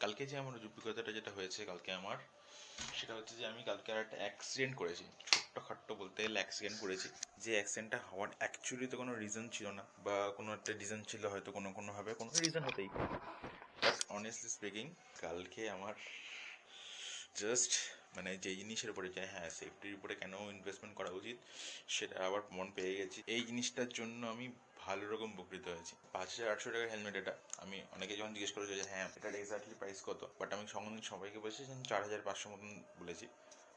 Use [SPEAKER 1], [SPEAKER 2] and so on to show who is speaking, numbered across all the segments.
[SPEAKER 1] কালকে যে আমার অভিজ্ঞতাটা যেটা হয়েছে, কালকে আমার, সেটা হচ্ছে যে আমি কালকে আর একটা অ্যাক্সিডেন্ট করেছি। ছোট্ট খাট্ট বলতে গেলে অ্যাক্সিডেন্ট করেছি। যে অ্যাক্সিডেন্টটা হওয়ার অ্যাকচুয়ালি তো কোনো রিজন ছিল না, বা কোনো একটা রিজন ছিল হয়তো কোনো কোনোভাবে, কোনো রিজন হতেই পারে। বাট অনেস্টলি স্পিকিং কালকে আমার জাস্ট মানে যে জিনিসের উপরে যে হ্যাঁ সেফটির উপরে কেন ইনভেস্টমেন্ট করা উচিত, সেটা আবার মন পেয়ে গেছি। এই জিনিসটার জন্য আমি ভালো রকম উপকৃত হয়েছি। পাঁচ হাজার আটশো টাকার হেলমেট এটা। আমি অনেকে যখন জিজ্ঞেস করেছে যে হ্যাঁ এটার এক্স্যাক্টলি প্রাইস কত? বাট আমি সঙ্গে সবাইকে বলেছি যে, চার হাজার পাঁচশো মতন বলেছি।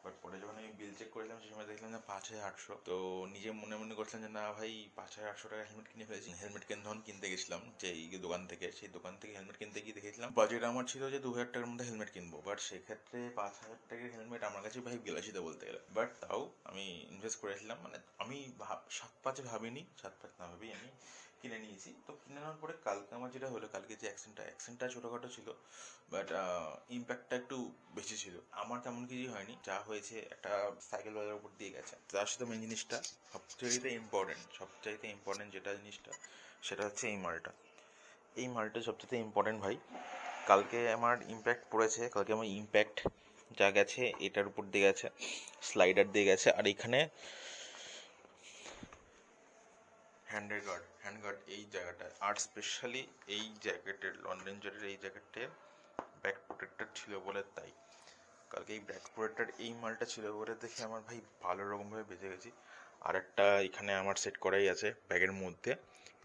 [SPEAKER 1] বাট পরে যখন আমি বিল চেক করেছিলাম, সেই সময় দেখলাম যে পাঁচ হাজার আটশো। তো নিজে মনে মনে করছিলাম যে, না ভাই, পাঁচ হাজার আটশো টাকা হেলমেট কিনে ফেলেছি। হেলমেট কিনে তখন কিনতে গেছিলাম যে এই দোকান থেকে, সেই দোকান থেকে হেলমেট কিনতে গিয়ে দেখেছিলাম বাজেট আমার ছিল যে দু হাজার টাকার মধ্যে হেলমেট কিনবো। বাট সেক্ষেত্রে পাঁচ হাজার টাকার হেলমেট আমার কাছে ভাই বিলাসিতা বলতে গেলে। বাট তাও আমি ইনভেস্ট করেছিলাম। মানে আমি ভাব সাত পাঁচে ভাবিনি, সাত পাঁচ না ভাবেই আমি। কিনে নিয়েছি। তো কিনে নেওয়ার পরে কালকে আমার যেটা হলো, কালকে যে অ্যাক্সিডেন্টটা অ্যাক্সিডেন্টটা ছোটোখাটো ছিল বাট ইম্প্যাক্টটা একটু বেশি ছিল। আমার তেমন কিছুই হয়নি। যা হয়েছে একটা সাইকেল বাজার উপর দিয়ে গেছে। তার সাথে মেন জিনিসটা সবচাইতে ইম্পর্টেন্ট সবচাইতে ইম্পর্টেন্ট যেটা জিনিসটা, সেটা হচ্ছে এই মালটা। এই মালটা সবচেয়ে ইম্পর্টেন্ট ভাই, কালকে আমার ইম্প্যাক্ট পড়েছে, কালকে আমার ইম্প্যাক্ট যা গেছে, এটার উপর দিয়ে গেছে স্লাইডার দিয়ে গেছে, আর এখানে হ্যান্ডের গার্ড হ্যান্ড গার্ড এই জায়গাটা, আর স্পেশালি এই জ্যাকেটের লন রেঞ্জারের এই জ্যাকেটে ব্যাক প্রোটেক্টর ছিল বলে তাই। কালকে এই ব্যাক প্রোটেক্টর এই মালটা ছিল বলে দেখে আমার ভাই ভালো রকমভাবে বেঁচে গেছি। আর একটা এখানে আমার সেট করাই আছে ব্যাগের মধ্যে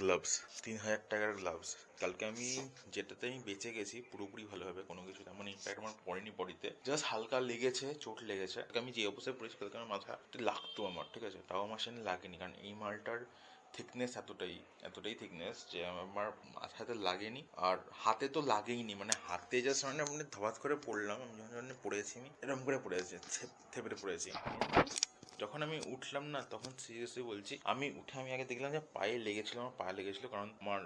[SPEAKER 1] গ্লাভস তিন হাজার টাকার গ্লাভস কালকে আমি যেটাতে আমি বেঁচে গেছি, পুরোপুরি ভালোভাবে, কোনো কিছু তেমন ইম্প্যাক্ট আমার পড়েনি বডিতে। জাস্ট হালকা লেগেছে, চোট লেগেছে। আমি যে অবস্থায় পড়েছি, কালকে আমার মাথা লাগতো আমার, ঠিক আছে? তাও আমার সেখানে লাগেনি, কারণ এই মালটার থিকনেস এতটাই এতটাই থিকনেস যে আমার মাথাতে লাগেনি। আর হাতে তো লাগেইনি মানে হাতে যা মানে আপনি ধবাত করে পড়লাম, আমি যখন পড়েছি আমি এরকম করে পড়েছি থেপড়ে পড়েছি। যখন আমি উঠলাম না, তখন সিরিয়াসলি বলছি, আমি উঠে আমি আগে দেখলাম যে পায়ে লেগেছিল, আমার পায়ে লেগেছিল, কারণ আমার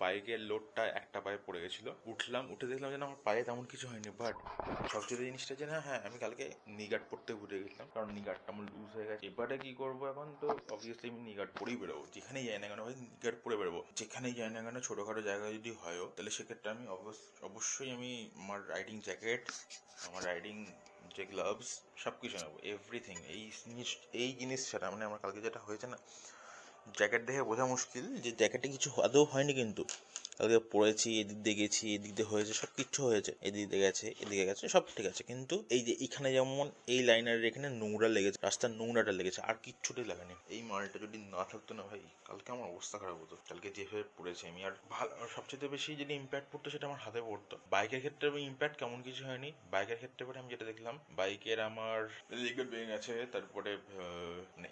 [SPEAKER 1] বাইকের লোডটা একটা পায়ে পড়ে গেছিল। উঠলাম, উঠে দেখলাম যে আমার পায়ে তেমন কিছু হয়নি বাট সবচেয়ে জিনিসটা যে না হ্যাঁ আমি কালকে নিগার্ড পড়তে ভুলে গেছিলাম, কারণ নিগার্ডটা আমার লুজ হয়ে গেছে। এবারে কি করব এখন তো? অবভিয়াসলি আমি নিগার্ড পরেই বেরোবো, যেখানেই যাই না কেন ভাই নিগার্ড পরে বেরোবো। যেখানেই যাই না কেন, ছোটোখাটো জায়গায় যদি হয়ও তাহলে সেক্ষেত্রে আমি অবশ্য অবশ্যই আমি আমার রাইডিং জ্যাকেট আমার রাইডিং যে গ্লাভস সব কিছু নেব এভরিথিং এই জিনিস এই জিনিস ছাড়া। মানে আমার কালকে যেটা হয়েছে না জ্যাকেট দেখে বোঝা মুশকিল যে জ্যাকেটে কিছু আদৌ হয়নি কিন্তু। কালকে পড়েছি, এদিক দিয়ে গেছি, এদিক দিয়ে হয়েছে সব কিচ্ছু হয়েছে। এদিক দিয়ে গেছে, এদিকে গেছে, সব ঠিক আছে। কিন্তু এই যে এখানে যেমন এই লাইনারের এখানে নোংরা লেগেছে, রাস্তার নোংরাটা লেগেছে, আর কিচ্ছুটাই লাগেনি। এই মালটা যদি না থাকতো না ভাই, কালকে আমার অবস্থা খারাপ হতো। কালকে যেভাবে পড়েছি আমি, আর ভালো সবচেয়ে বেশি যদি ইম্প্যাক্ট পড়তো সেটা আমার হাতে পড়তো। বাইকের ক্ষেত্রে ইম্প্যাক্ট কেমন কিছু হয়নি। বাইকের ক্ষেত্রে পরে আমি যেটা দেখলাম বাইকের আমার লিগেল বেং আছে, তারপরে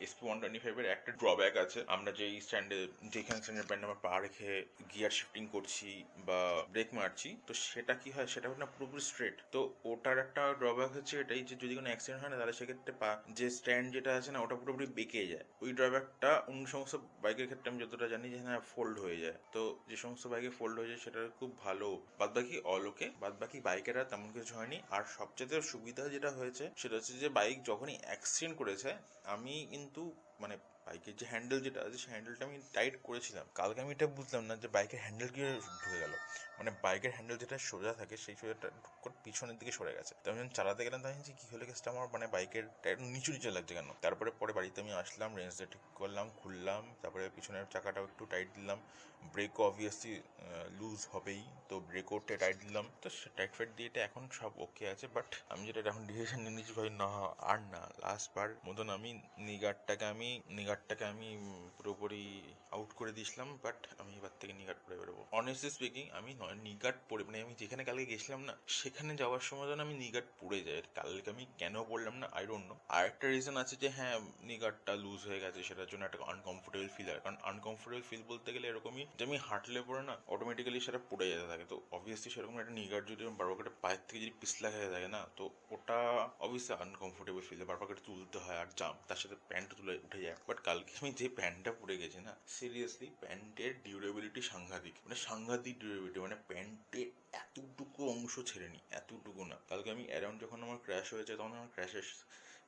[SPEAKER 1] এসপি ওয়ান টোয়েন্টি ফাইভের একটা ড্রব্যাক আছে। আমরা যেই স্ট্যান্ডে যেখানে স্ট্যান্ডের ব্যান্ড আমার পা রেখে গিয়ার শিফটিং করছি বা ব্রেক মারছি, তো সেটা কি হয়? সেটা না পুরোপুরি স্ট্রেট তো ওটার একটা ড্রব্যাক হচ্ছে এটাই যে যদি কোনো অ্যাক্সিডেন্ট হয় না, তাহলে সেক্ষেত্রে পা, যে স্ট্যান্ড যেটা আছে না, ওটা পুরোপুরি বেঁকে যায়। ওই ড্রব্যাকটা অন্য সমস্ত বাইকের ক্ষেত্রে আমি যতটা জানি যে হ্যাঁ ফোল্ড হয়ে যায়। তো যে সমস্ত বাইকে ফোল্ড হয়ে যায়, সেটা খুব ভালো। বাদ বাকি অলোকে বাদ বাকি বাইকেরা তেমন কিছু হয়নি। আর সবচেয়ে সুবিধা যেটা হয়েছে, সেটা হচ্ছে যে বাইক যখনই অ্যাক্সিডেন্ট করেছে, আমি কিন্তু মানে বাইকের যে হ্যান্ডেল যেটা আছে, সেই হ্যান্ডেলটা আমি টাইট করেছিলাম। কালকে আমি এটা বুঝলাম না যে বাইকের হ্যান্ডেল কি ঢুকে গেল। মানে বাইকের হ্যান্ডেল যেটা সোজা থাকে, সেই সোজাটা পিছনের দিকে সরে গেছে। তো আমি যখন চালাতে গেলাম, তখন কি হলো কেসটা আমার মানে বাইকের টায়ার নিচু নিচু লাগছে কেন? তারপরে পরে বাড়িতে আমি আসলাম রেঞ্জটা ঠিক করলাম, খুললাম, তারপরে পিছনের চাকাটাও একটু টাইট দিলাম। ব্রেকও অবভিয়াসলি লুজ হবেই। তো ব্রেকও টাইট দিলাম। তো টাইট ফাইট দিয়ে এটা এখন সব ওকে আছে। বাট আমি যেটা এখন ডিসিশন নিয়ে নিয়েছি ভাই, না, আর না লাস্ট বার মতন আমি নিগারটাকে আমি নিগারটাকে আমি পুরোপুরি আউট করে দিয়েছিলাম বাট আমি এবার থেকে নিগার্ড পরে বেরোবো। অনেস্টলি স্পিকিং আমি নয় নিগার্ড পরে মানে আমি যেখানে কালকে গেছিলাম না, সেখানে যাওয়ার সময় যেন আমি নিগার্ড পরে যাই। কালকে আমি কেন পড়লাম না আই ডোন্ট নো আর একটা রিজন আছে যে হ্যাঁ নিগার্ডটা লুজ হয়ে গেছে, সেটার জন্য একটা আনকমফোর্টেবল ফিল হয় কারণ আনকমফোর্টেবল ফিল বলতে গেলে এরকমই যে, আমি হাঁটলে পরে না অটোমেটিক্যালি সেটা পড়ে যেতে থাকে। তো অবভিয়াসলি সেরকম একটা নিগার্ড যদি আমি বারবার করে পায়ের থেকে যদি পিছলা খেয়ে থাকে না, তো ওটা অবভিয়াসলি আনকমফোর্টেবল ফিল বারবার করে তুলতে হয়, আর জাম তার সাথে প্যান্ট তুলে উঠে যায়। বাট কালকে আমি যে প্যান্টটা পরে গেছি না সিরিয়াসলি প্যান্টের ডিউরেবিলিটি সাংঘাতিক। মানে সাংঘাতিক ডিউরেবিলিটি মানে প্যান্টের এতটুকু অংশ ছেড়েনি, এতটুকু না। কালকে আমি অ্যারাউন্ড যখন আমার ক্র্যাশ হয়েছে, তখন আমার ক্র্যাশের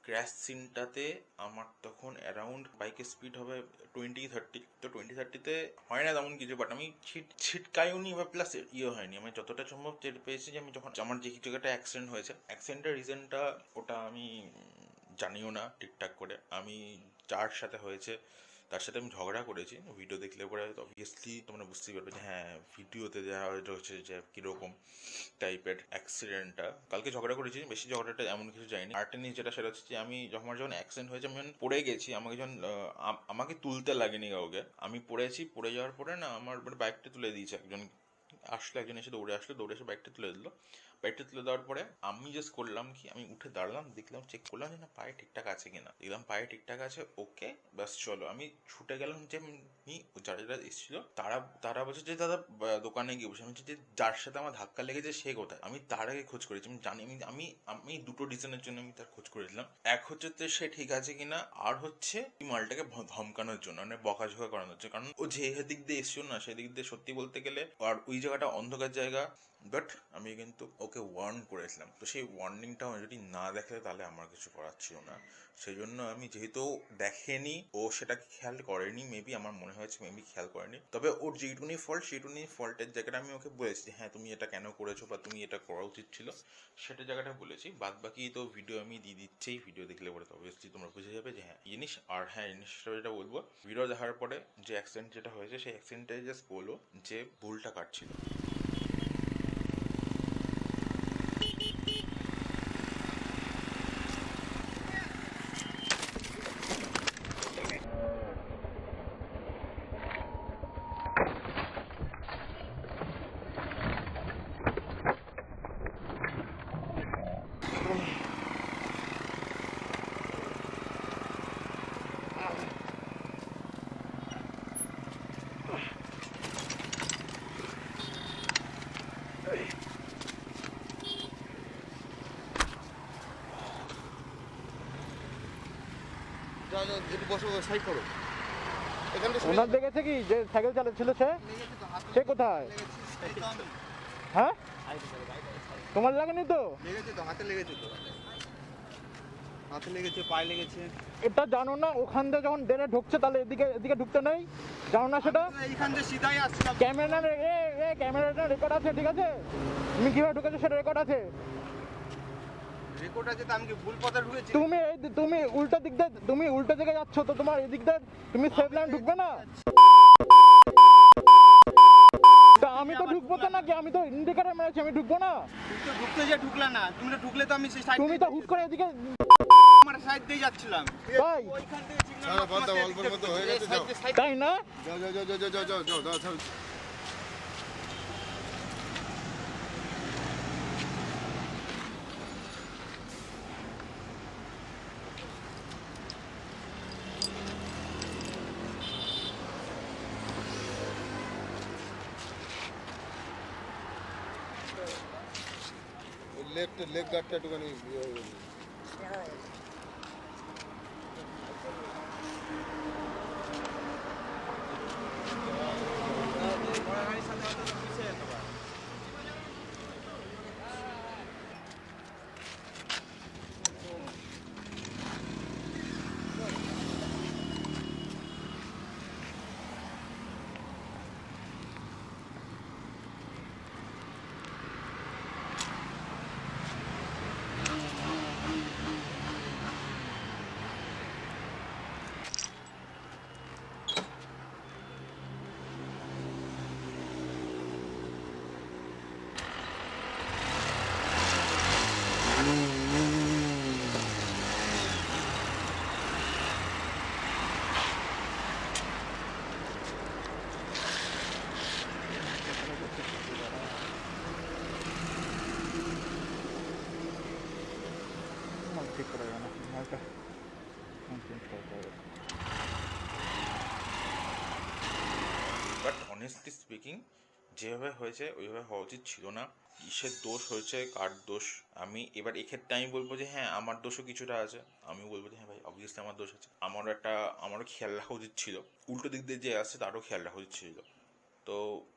[SPEAKER 1] ক্র্যাশ সিনটাতে আমার তখন অ্যারাউন্ড বাইকের স্পিড হবে টোয়েন্টি থার্টি তো টোয়েন্টি থার্টিতে হয় না তেমন কিছু বাট আমি ছিট ছিটকাইও নি বা প্লাস ইয়ে হয়নি। আমি যতটা সম্ভব টের পেয়েছি যে আমি যখন আমার যে জায়গাটা অ্যাক্সিডেন্ট হয়েছে অ্যাক্সিডেন্টের রিজনটা ওটা আমি জানিও না ঠিকঠাক করে। আমি যার সাথে হয়েছে, তার সাথে আমি ঝগড়া করেছি। ভিডিও দেখলে পরে অবভিয়াসলি তোমরা বুঝতেই পারবে যে হ্যাঁ ভিডিওতে দেওয়া হয়েছে যে কীরকম টাইপের অ্যাক্সিডেন্টটা কালকে ঝগড়া করেছি, বেশি ঝগড়াটা এমন কিছু যায়নি। আরেকটা জিনিস যেটা, সেটা হচ্ছে যে আমি যখন আমার যখন অ্যাক্সিডেন্ট হয়েছে, আমি যখন পড়ে গেছি, আমাকে যখন আমাকে তুলতে লাগেনি কাউকে, আমি পড়েছি, পড়ে যাওয়ার পরে না, আমার মানে বাইকটা তুলে দিয়েছে একজন আসলো, একজন এসে দৌড়ে আসলো, দৌড়ে এসে বাইকটা তুলে দিল বাইকটা তুলে দেওয়ার পরে আমি জাস্ট করলাম কি, আমি উঠে দাঁড়ালাম, দেখলাম চেক করলাম যে না, পায়ে ঠিকঠাক আছে কিনা। দেখলাম পায়ে ঠিকঠাক আছে ওকে ব্যাস, চলো। আমি ছুটে গেলাম যে আমি যারা যারা এসেছিল, তারা তারা বলছে যে, দাদা দোকানে গিয়ে বসে। আমি যে, যার সাথে আমার ধাক্কা লেগেছে, সে কোথায়? আমি তার আগে খোঁজ করেছি। আমি জানি, আমি আমি আমি দুটো রিজনের জন্য আমি তার খোঁজ করেছিলাম। এক হচ্ছে তো সে ঠিক আছে কিনা, আর হচ্ছে এই মালটাকে ধমকানোর জন্য মানে বকাঝকা করানোর জন্য। কারণ ও যে দিক দিয়ে এসছিল না সেদিক দিয়ে সত্যি বলতে গেলে, আর ওই জায়গাটা অন্ধকার জায়গা বাট আমি কিন্তু ওকে ওয়ার্ন করেছিলাম। তো সেই ওয়ার্নিংটা যদি না দেখে, তাহলে আমার কিছু করার ছিল না। সেই জন্য আমি যেহেতু দেখেনি, ও সেটাকে খেয়াল করেনি মেবি আমার মনে হয়েছে মেবি খেয়াল করেনি। তবে ওর যেটুকুনি ফল্ট সেইটুকুনি ফল্টের জায়গাটা আমি ওকে বলেছি যে হ্যাঁ তুমি এটা কেন করেছ বা তুমি এটা করা উচিত ছিল? সেটা জায়গাটা বলেছি। বাদ বাকি তো ভিডিও আমি দিয়ে দিচ্ছি। ভিডিও দেখলে পরে অবভিয়াসলি তোমরা বুঝে যাবে যে হ্যাঁ জিনিস আর হ্যাঁ জিনিসটা যেটা বলব ভিডিও দেখার পরে যে অ্যাক্সিডেন্ট যেটা হয়েছে, সেই অ্যাক্সিডেন্টে জাস্ট বলো যে, ভুলটা কাটছিল
[SPEAKER 2] ওনার দেখেছে কি? যে সাইকেল চালাচ্ছিল সে? সে কোথায়। হ্যাঁ? তোমার লাগেনি তো?
[SPEAKER 3] লেগেছে তো হাতে লেগেছে তো। হাতে লেগেছে পায়ে লেগেছে।
[SPEAKER 2] এটা জানো না ওখান থেকে যখন ডেনে ঢুকছে তাহলে এদিকে এদিকে ঢুকতে নেই? জানো না সেটা?
[SPEAKER 3] এইখান দিয়ে সিধাই আসছিলাম
[SPEAKER 2] ক্যামেরা এ এ ক্যামেরাটা রেকর্ড আছে ঠিক আছে? তুমি কীভাবে ঢুকেছো সেটা রেকর্ড আছে?
[SPEAKER 3] রেকর্ড আছে তো আমি কি ভুল পথে ঢুকেছি?
[SPEAKER 2] তুমি এই তুমি উল্টো দিক দিয়ে তুমি উল্টো দিকে যাচ্ছ তো তোমার এদিক দিয়ে তুমি সেফ লাইন ঢুকবে না? তা আমি তো ঢুকবো তো নাকি? আমি তো ইন্ডিকেটার মেরেছি আমি ঢুকবো না?
[SPEAKER 3] তুমি তো ঢুকতে যে ঢুকলে না তুমি তো ঢুকলে তো আমি সেই সাইড
[SPEAKER 2] তুমি তো হুট করে এদিকে
[SPEAKER 3] আমার সাইড দিয়ে যাচ্ছিলাম।
[SPEAKER 2] তাই
[SPEAKER 3] ওইখান থেকে
[SPEAKER 4] বাদ দাও, অল্পের মতো হয়ে গেছে, যাও।
[SPEAKER 2] তাই না?
[SPEAKER 4] যাও যাও যাও যাও যাও যাও যাও যাও যাও যাও লেফট লেগ গার্ডটা একটুখানি ইয়ে হয়ে গেছে।
[SPEAKER 2] ঠিক করে দেবে না মালটা চেঞ্জ করতে হবে
[SPEAKER 1] বাট অনেস্টলি স্পিকিং যেভাবে হয়েছে, ওইভাবে হওয়া উচিত ছিল না। কিসের দোষ হয়েছে, কার দোষ? আমি এবার এক্ষেত্রে আমি বলব যে হ্যাঁ আমার দোষও কিছুটা আছে। আমি বলব যে হ্যাঁ ভাই অবভিয়াসলি আমার দোষ আছে। আমারও একটা, আমারও খেয়াল রাখা উচিত ছিল। উল্টো দিক দিয়ে যে আসছে, তারও খেয়াল রাখা উচিত ছিল। তো